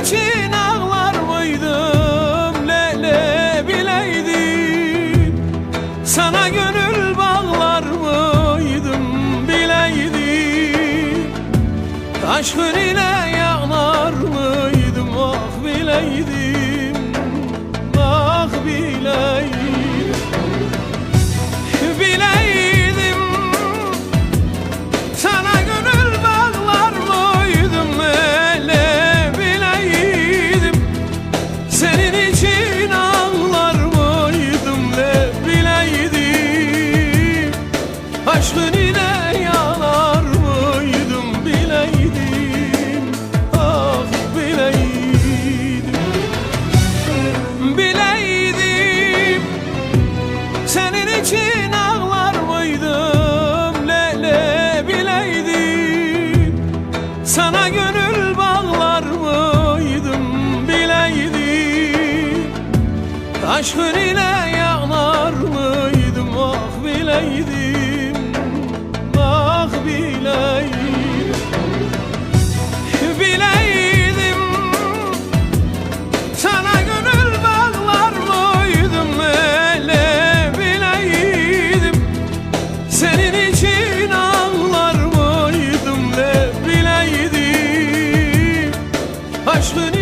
için ağlar mıydım? Lele bileydim. Sana gönül bağlar mıydım? Bileydim. Aşkın ile yanar mıydım? Ah bileydim. Senin için ağlar mıydım ne bileydim? Aşkın ile yanar mıydım bileydim? Ah bileydim. Bileydim. Senin için ağlar mıydım lele bileydim? Sana gönül Aşkın ile yanar mıydım? Ah bileydim. Ah bileydim. Bileydim. Sana gönül bağlar mıydım? Hele bileydim. Senin için ağlar mıydım? Ne bileydim. Aşkın